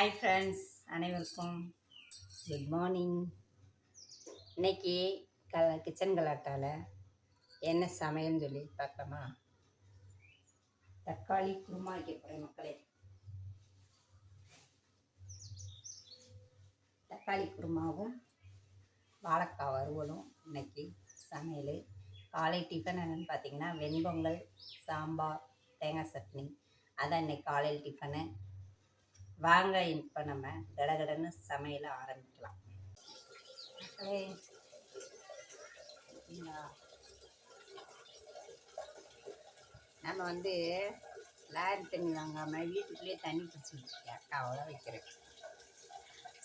Hi friends அனைவருக்கும் good morning இன்னைக்கு க கிச்சன் கலாட்டாவில் என்ன சமையல்னு சொல்லி பார்க்கலாமா? தக்காளி குருமா வைக்க போகிறேன் மக்களே. தக்காளி குருமாவும் வாழைக்காய் வறுவலும் இன்னைக்கு சமையல். காலை டிஃபன் என்னென்னு பார்த்தீங்கன்னா வெண்பொங்கல் சாம்பார் தேங்காய் சட்னி. அதான் இன்னைக்கு காலையில் டிஃபனு வாங்க இப்போ நம்ம கடகடன்னு சமையல ஆரம்பிக்கலாம். நம்ம வந்து லாரி தண்ணி வாங்காமல் வீட்டுக்குள்ளேயே தண்ணி பிடிச்சிட்டு அவ்வளோ வைக்கிறேன்.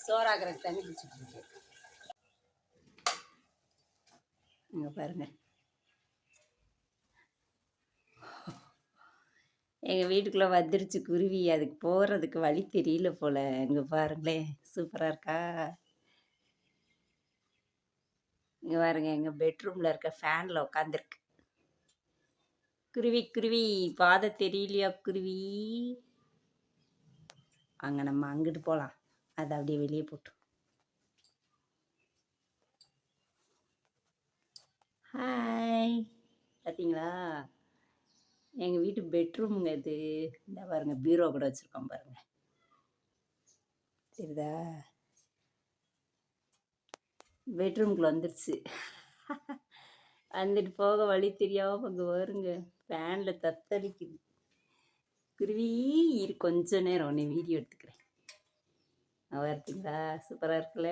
சோறாக்குறதுக்கு தண்ணி பிடிச்சி இருக்கேன். இங்கே பாருங்கள் எங்கள் வீட்டுக்குள்ளே வந்துருச்சு குருவி. அதுக்கு போகிறதுக்கு வழி தெரியல போல். இங்கே பாருங்களேன். சூப்பராக இருக்கா? இங்கே பாருங்க. எங்கள் பெட்ரூமில் இருக்க ஃபேனில் உட்காந்துருக்கு குருவி குருவி. பாதை தெரியலையா குருவி? அங்கே நம்ம அங்கிட்டு போகலாம் அதை அப்படியே வெளியே போட்டு. ஹாய் பார்த்தீங்களா எங்கள் வீட்டு பெட்ரூமுங்க இது. இந்த பாருங்க பீரோ கூட வச்சுருக்கோம் பாருங்க. சரிதா பெட்ரூம்குள்ளே வந்துடுச்சு வந்துட்டு போக வழி தெரியாமல் அங்கே வருங்க. ஃபேனில் தத்தளிக்குது. குருவி இரு கொஞ்ச நேரம் உன்னை வீடியோ எடுத்துக்கிறேன். பார்த்தீங்களா சூப்பராக இருக்குல்ல?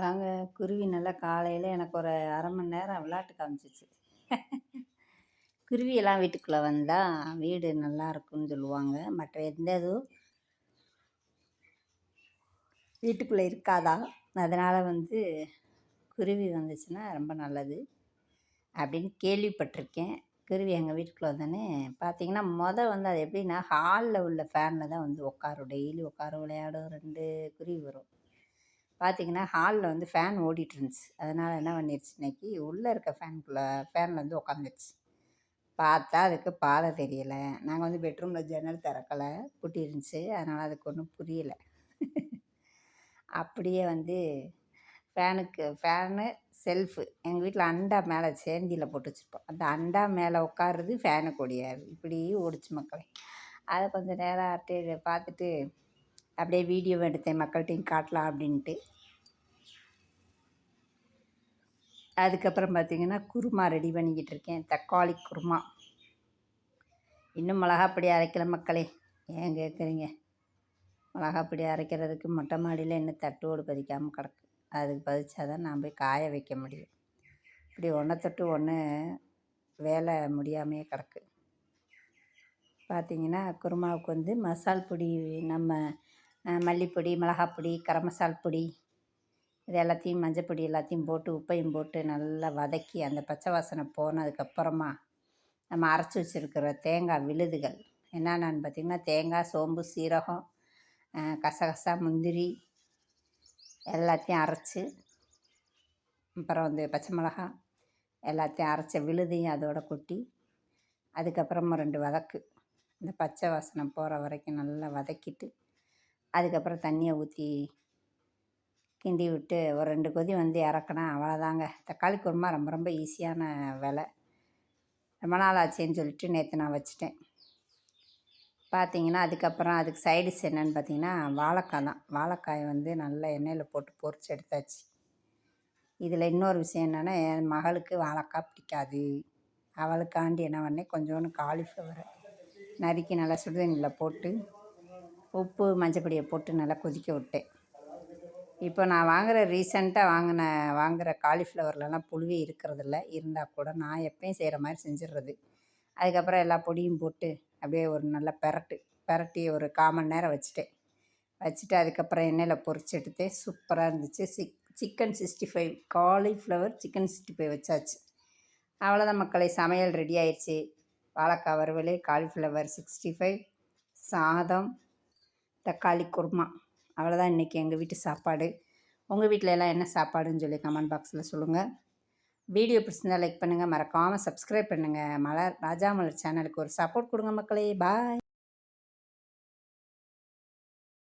வாங்க. குருவி நல்லா காலையில் எனக்கு ஒரு அரை மணி நேரம் விளாட்டு காமிச்சிச்சு. குருவியெல்லாம் வீட்டுக்குள்ளே வந்தால் வீடு நல்லா இருக்கும்னு சொல்லுவாங்க. மற்ற எந்த இதுவும் வீட்டுக்குள்ளே இருக்காதா? அதனால் வந்து குருவி வந்துச்சுன்னா ரொம்ப நல்லது அப்படின்னு கேள்விப்பட்டிருக்கேன். குருவி எங்கள் வீட்டுக்குள்ளே வந்தோடனே பார்த்தீங்கன்னா மொதல் வந்து அது எப்படின்னா ஹாலில் உள்ள ஃபேனில் தான் வந்து உட்காரும். டெய்லி உட்காரும் விளையாடும் ரெண்டு குருவி வரும். பார்த்தீங்கன்னா ஹாலில் வந்து ஃபேன் ஓடிட்டு இருந்துச்சு அதனால் என்ன பண்ணிடுச்சு இன்னைக்கு உள்ளே இருக்க ஃபேனுக்குள்ளே ஃபேனில் வந்து உட்காந்துச்சு பார்த்தா அதுக்கு பாதை தெரியலை. நாங்கள் வந்து பெட்ரூமில் ஜன்னல் திறக்கலை பூட்டி இருந்துச்சு அதனால் அதுக்கு ஒன்றும் புரியலை. அப்படியே வந்து ஃபேனுக்கு ஃபேனு செல்ஃபு எங்கள் வீட்டில் அண்டா மேலே சேந்தியில் போட்டு வச்சுருப்போம். அந்த அண்டா மேலே உட்காருறது ஃபேனுக்கு ஓடியாது. இப்படி ஓடிச்சு மக்களே. அதை கொஞ்சம் நேரம் அப்படியே பார்த்துட்டு அப்படியே வீடியோ எடுத்தேன் மக்கள்கிட்டையும் காட்டலாம் அப்படின்ட்டு. அதுக்கப்புறம் பார்த்தீங்கன்னா குருமா ரெடி பண்ணிக்கிட்டு இருக்கேன் தக்காளி குருமா. இன்னும் மிளகாப்பொடி அரைக்கல மக்களே ஏன் கேட்குறீங்க மிளகாப்பொடி அரைக்கிறதுக்கு மொட்டை மாடியில் இன்னும் தட்டோடு பதிக்காமல் கிடக்கு? அதுக்கு பதிச்சாதான் நான் போய் காய வைக்க முடியும். இப்படி ஒன்றை தொட்டு ஒன்று வேலை முடியாமையே கிடக்கு. பார்த்தீங்கன்னா குருமாவுக்கு வந்து மசால் பொடி நம்ம மல்லிப்பொடி மிளகாப்பொடி கரம் மசால் பொடி இது எல்லாத்தையும் மஞ்சப்பொடி எல்லாத்தையும் போட்டு உப்பையும் போட்டு நல்லா வதக்கி அந்த பச்சை வாசனை போனதுக்கப்புறமா நம்ம அரைச்சி வச்சுருக்கிற தேங்காய் விழுதுகள். என்னென்னு பார்த்திங்கன்னா தேங்காய் சோம்பு சீரகம் கசகசா முந்திரி எல்லாத்தையும் அரைச்சி அப்புறம் வந்து பச்சை மிளகா எல்லாத்தையும் அரைச்ச விழுதையும் அதோட கொட்டி அதுக்கப்புறமா ரெண்டு வதக்கு. இந்த பச்சை வாசனை போகிற வரைக்கும் நல்லா வதக்கிட்டு அதுக்கப்புறம் தண்ணியை ஊற்றி கிண்டி விட்டு ஒரு ரெண்டு கொதி வந்து இறக்கணும் அவ்வளோதாங்க. தக்காளி குருமா ரொம்ப ரொம்ப ஈஸியான வேலை. ரொம்ப நாள் ஆச்சுன்னு சொல்லிட்டு நேற்று நான் வச்சுட்டேன். பார்த்தீங்கன்னா அதுக்கப்புறம் அதுக்கு சைடிஷ் என்னன்னு பார்த்தீங்கன்னா வாழைக்காய் தான். வாழைக்காயை வந்து நல்லா எண்ணெயில் போட்டு பொறிச்சு எடுத்தாச்சு. இதில் இன்னொரு விஷயம் என்னென்னா என் மகளுக்கு வாழைக்காய் பிடிக்காது. அவளுக்காண்டி என்ன பண்ணேன் கொஞ்சோண்டு காலிஃப்ளவரை நறுக்கி நல்லா சுடுதண்ணியில் போட்டு உப்பு மஞ்சப்பொடியை போட்டு நல்லா கொதிக்க விட்டேன். இப்போ நான் வாங்குகிற ரீசெண்டாக வாங்கின வாங்குகிற காலிஃப்ளவர்லலாம் புழுவே இருக்கிறதில்ல. இருந்தால் கூட நான் எப்பயும் செய்கிற மாதிரி செஞ்சிடுறது அதுக்கப்புறம் எல்லா பொடியும் போட்டு அப்படியே ஒரு நல்ல பெரட்டு பெரட்டி ஒரு கால் மணி நேரம் வச்சுட்டேன். வச்சுட்டு அதுக்கப்புறம் எண்ணெயில் பொறிச்சு எடுத்து சூப்பராக இருந்துச்சு. Chick chicken sixty five cauliflower chicken sixty five வச்சாச்சு. அவ்வளோதான் மக்களை சமையல் ரெடி ஆயிடுச்சு வாழைக்காய் வறுவல் காலிஃப்ளவர் சிக்ஸ்டி ஃபைவ் சாதம் தக்காளி குருமா. அவ்வளோதான் இன்றைக்கி எங்கள் வீட்டு சாப்பாடு. உங்கள் வீட்டில் எல்லாம் என்ன சாப்பாடுன்னு சொல்லி கமெண்ட் பாக்ஸில் சொல்லுங்கள் வீடியோ பிடிச்சிருந்தால் லைக் பண்ணுங்கள் மறக்காமல் சப்ஸ்கிரைப் பண்ணுங்கள் மலர் ராஜா மலர் சேனலுக்கு ஒரு சப்போர்ட் கொடுங்க மக்களே. பாய்